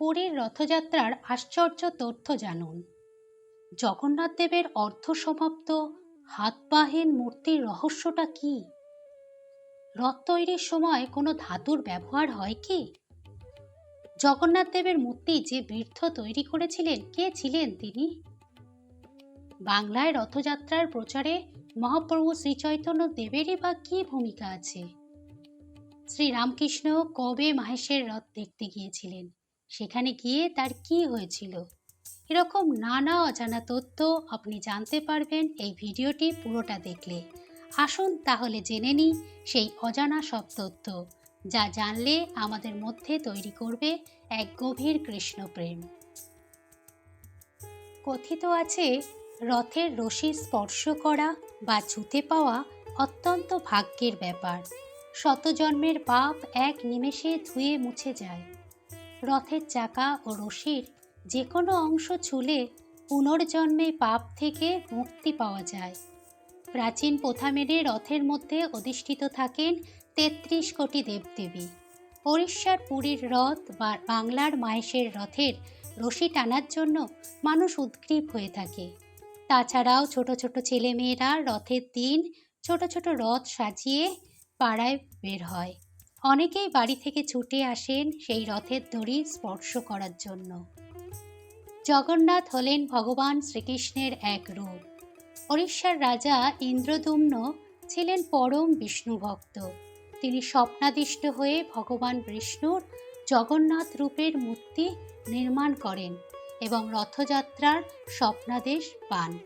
পুরীর রথযাত্রার আশ্চর্য তথ্য জানুন। জগন্নাথ দেবের অর্ধ সমাপ্ত হাতবাহীন মূর্তির রহস্যটা কি? রথ তৈরির সময় কোনো ধাতুর ব্যবহার হয় কি? জগন্নাথ দেবের মূর্তি যে বীর্থ তৈরি করেছিলেন, কে ছিলেন তিনি? বাংলায় রথযাত্রার প্রচারে মহাপ্রভু শ্রীচৈতন্য দেবেরই বা কি ভূমিকা আছে? শ্রী রামকৃষ্ণ কবে মাহেশের রথ দেখতে গিয়েছিলেন? সেখানে গিয়ে তার কি হয়েছিল? এরকম নানা অজানা তথ্য আপনি জানতে পারবেন এই ভিডিওটি পুরোটা দেখলে। আসুন তাহলে জেনে নিই সেই অজানা সব তথ্য, যা জানলে আমাদের মধ্যে তৈরি করবে এক গভীর কৃষ্ণপ্রেম। কথিত আছে, রথের রশি স্পর্শ করা বা ছুতে পাওয়া অত্যন্ত ভাগ্যের ব্যাপার। শতজন্মের পাপ এক নিমেষে ধুয়ে মুছে যায়। রথের চাকা ও রশির যে কোনো অংশ ছুলে পুনর্জন্মে পাপ থেকে মুক্তি পাওয়া যায়। প্রাচীন প্রথা মেনে রথের মধ্যে অধিষ্ঠিত থাকেন তেত্রিশ কোটি দেবদেবী। ওড়িশার পুরীর রথ বা বাংলার মাহেশের রথের রশি টানার জন্য মানুষ উদ্গ্রীব হয়ে থাকে। তাছাড়াও ছোট ছোট ছেলেমেয়েরা রথের দিন ছোট ছোট রথ সাজিয়ে পাড়ায় বের হয়। অনেকেই বাড়ি থেকে ছুটে আসেন সেই রথের দড়ি স্পর্শ করার জন্য। জগন্নাথ হলেন ভগবান শ্রীকৃষ্ণের এক রূপ। ওড়িশার রাজা ইন্দ্রদুম্ন ছিলেন পরম বিষ্ণু ভক্ত। তিনি স্বপ্নাদিষ্ট হয়ে ভগবান বিষ্ণুর জগন্নাথ রূপের মূর্তি নির্মাণ করেন এবং রথযাত্রার স্বপ্নাদেশ পান।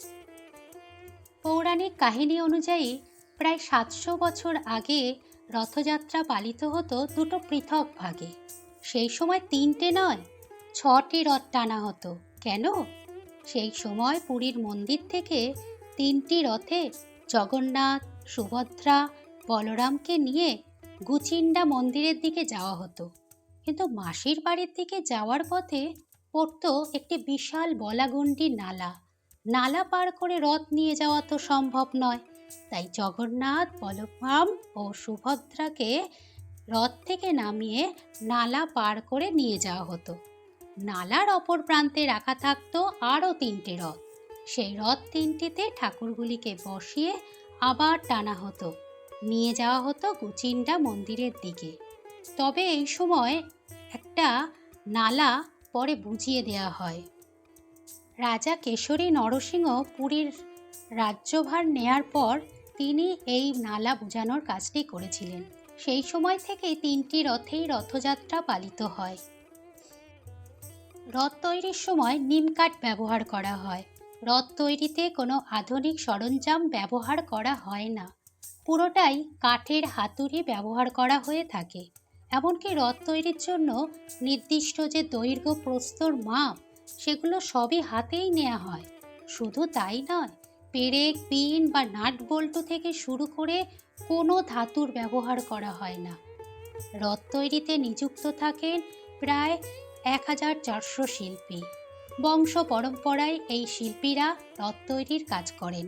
পৌরাণিক কাহিনী অনুযায়ী, প্রায় সাতশো বছর আগে রথযাত্রা পালিত হতো দুটো পৃথক ভাগে। সেই সময় তিনটে নয়, ছটি রথ টানা হতো। কেন? সেই সময় পুরীর মন্দির থেকে তিনটি রথে জগন্নাথ, সুভদ্রা, বলরামকে নিয়ে গুচিন্ডা মন্দিরের দিকে যাওয়া হতো। কিন্তু মাসির বাড়ির দিকে যাওয়ার পথে পড়তো একটি বিশাল বলাগন্ডি নালা। নালা পার করে রথ নিয়ে যাওয়া তো সম্ভব নয়। তাই জগন্নাথ, বলরাম ও সুভদ্রাকে রথ থেকে নামিয়ে নালা পার করে নিয়ে যাওয়া হতো। নালার অপর প্রান্তে রাখা থাকতো আরও তিনটে রথ সেই রথ তিনটিতে ঠাকুরগুলিকে বসিয়ে আবার টানা হতো। নিয়ে যাওয়া হতো গুচিন্ডা মন্দিরের দিকে। তবে এই সময় একটা নালা পরে বুঝিয়ে দেওয়া হয়। রাজা কেশরী নরসিংহ পুরীর রাজ্যভার নেয়ার পর তিনি এই নালা বোঝানোর কাজটি করেছিলেন। সেই সময় থেকে তিনটি রথেই রথযাত্রা পালিত হয়। রথ তৈরির সময় নিমকাঠ ব্যবহার করা হয়। রথ তৈরিতে কোনো আধুনিক সরঞ্জাম ব্যবহার করা হয় না। পুরোটাই কাঠের হাতুড়ি ব্যবহার করা হয়ে থাকে। এমনকি রথ তৈরির জন্য নির্দিষ্ট যে দৈর্ঘ্য প্রস্তর মাপ, সেগুলো সবই হাতেই নেওয়া হয়। শুধু তাই নয় পেরেক পিন বা নাট বল্টু থেকে শুরু করে কোনো ধাতুর ব্যবহার করা হয় না। রথ তৈরিতে নিযুক্ত থাকেন প্রায় এক হাজার চারশো শিল্পী। বংশ পরম্পরায় এই শিল্পীরা রথ তৈরির কাজ করেন।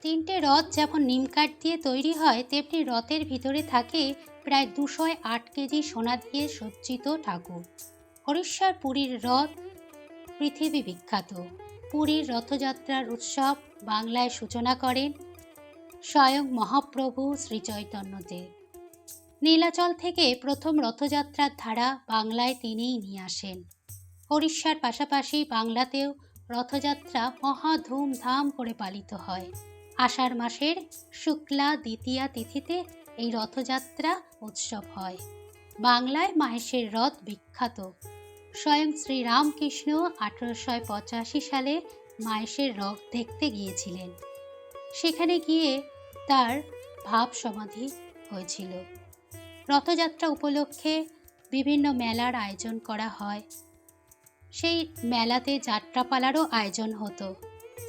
তিনটে রথ যেমন নিমকাঠ দিয়ে তৈরি হয়, তেমনি রথের ভিতরে থাকে প্রায় দুশো আট কেজি সোনা দিয়ে সজ্জিত ঠাকুর। ওড়িশার পুরীর রথ পৃথিবী বিখ্যাত। পুরীর রথযাত্রার উৎসব বাংলায় সূচনা করেন স্বয়ং মহাপ্রভু শ্রীচৈতন্যদেব নীলাচল থেকে প্রথম রথযাত্রার ধারা বাংলায় তিনিই নিয়ে আসেন। ওড়িশার পাশাপাশি বাংলাতেও রথযাত্রা মহা ধুমধাম করে পালিত হয়। আষাঢ় মাসের শুক্লা দ্বিতীয়া তিথিতে এই রথযাত্রা উৎসব হয়। বাংলায় মাহেশের রথ বিখ্যাত। স্বয়ং শ্রী রামকৃষ্ণ আঠারোশো পঁচাশি সালে মাহেশের রথ দেখতে গিয়েছিলেন। সেখানে গিয়ে তার ভাব সমাধি হয়েছিল। রথযাত্রা উপলক্ষে বিভিন্ন মেলার আয়োজন করা হয়। সেই মেলাতে যাত্রাপালারও আয়োজন হতো।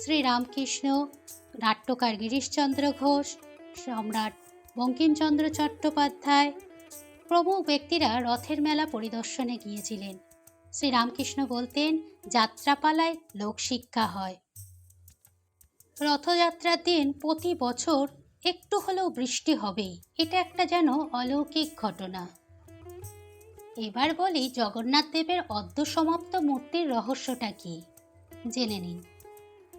শ্রী রামকৃষ্ণ, নাট্যকার গিরিশচন্দ্র ঘোষ, সম্রাট বঙ্কিমচন্দ্র চট্টোপাধ্যায় প্রমুখ ব্যক্তিরা রথের মেলা পরিদর্শনে গিয়েছিলেন। শ্রী রামকৃষ্ণ বলতেন, যাত্রাপালায় লোকশিক্ষা হয়। রথযাত্রার দিন প্রতি বছর একটু হলেও বৃষ্টি হবেই। এটা একটা যেন অলৌকিক ঘটনা। এবার বলি জগন্নাথ দেবের অর্ধ সমাপ্ত মূর্তির রহস্যটা কি? জেনে নিন।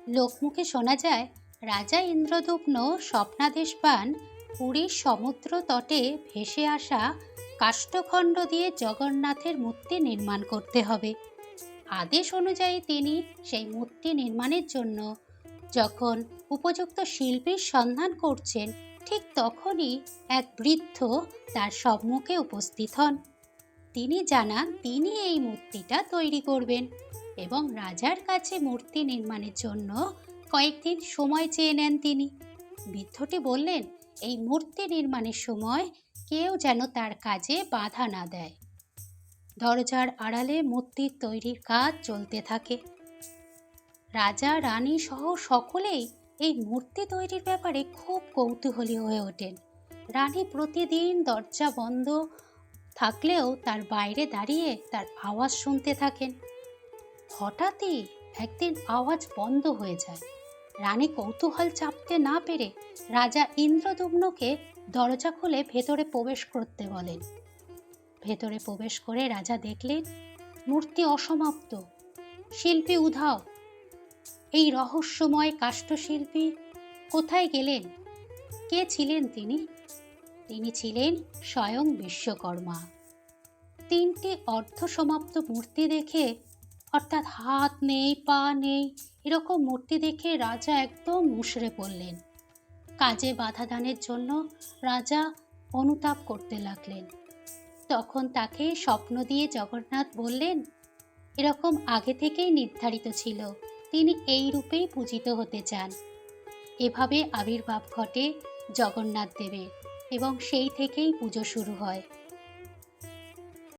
লোকমুখে শোনা যায়, রাজা ইন্দ্রদুগ্ন স্বপ্নাদেশ পান, পুরীর সমুদ্র তটে ভেসে আসা কাষ্ঠখণ্ড দিয়ে জগন্নাথের মূর্তি নির্মাণ করতে হবে। আদেশ অনুযায়ী তিনি সেই মূর্তি নির্মাণের জন্য যখন উপযুক্ত শিল্পীর সন্ধান করছেন, ঠিক তখনই এক বৃদ্ধ তার সম্মুখে উপস্থিত হন। তিনি জানান, তিনি এই মূর্তিটা তৈরি করবেন এবং রাজার কাছে মূর্তি নির্মাণের জন্য কয়েকদিন সময় চেয়ে নেন তিনি। বৃদ্ধটি বললেন, এই মূর্তি নির্মাণের সময় কেউ যেন তার কাজে বাধা না দেয়। দরজার আড়ালে মূর্তির তৈরির কাজ চলতে থাকে। রাজা, রানী সহ সকলেই এই মূর্তি তৈরির ব্যাপারে খুব কৌতূহলী হয়ে ওঠেন। রানী প্রতিদিন দরজা বন্ধ থাকলেও তার বাইরে দাঁড়িয়ে তার আওয়াজ শুনতে থাকেন। হঠাৎই একদিন আওয়াজ বন্ধ হয়ে যায়। রানী কৌতূহল চাপতে না পেরে রাজা ইন্দ্রদুম্নকে দরজা খুলে ভেতরে প্রবেশ করতে বলেন। ভেতরে প্রবেশ করে রাজা দেখলেন, মূর্তি অসমাপ্ত। শিল্পী উধাও। এই রহস্যময় কাষ্ঠশিল্পী কোথায় গেলেন? কে ছিলেন তিনি? তিনি ছিলেন স্বয়ং বিশ্বকর্মা। তিনটি অর্ধসমাপ্ত মূর্তি দেখে অর্থাৎ হাত নেই, পা নেই, এরকম মূর্তি দেখে রাজা একদম মুশড়ে পড়লেন। কাজে বাধা দানের জন্য রাজা অনুতাপ করতে লাগলেন। তখন তাকে স্বপ্ন দিয়ে জগন্নাথ বললেন, এরকম আগে থেকেই নির্ধারিত ছিল, তিনি এই রূপেই পূজিত হতে চান। এভাবে আবির্ভাব ঘটে জগন্নাথ দেবের এবং সেই থেকেই পুজো শুরু হয়।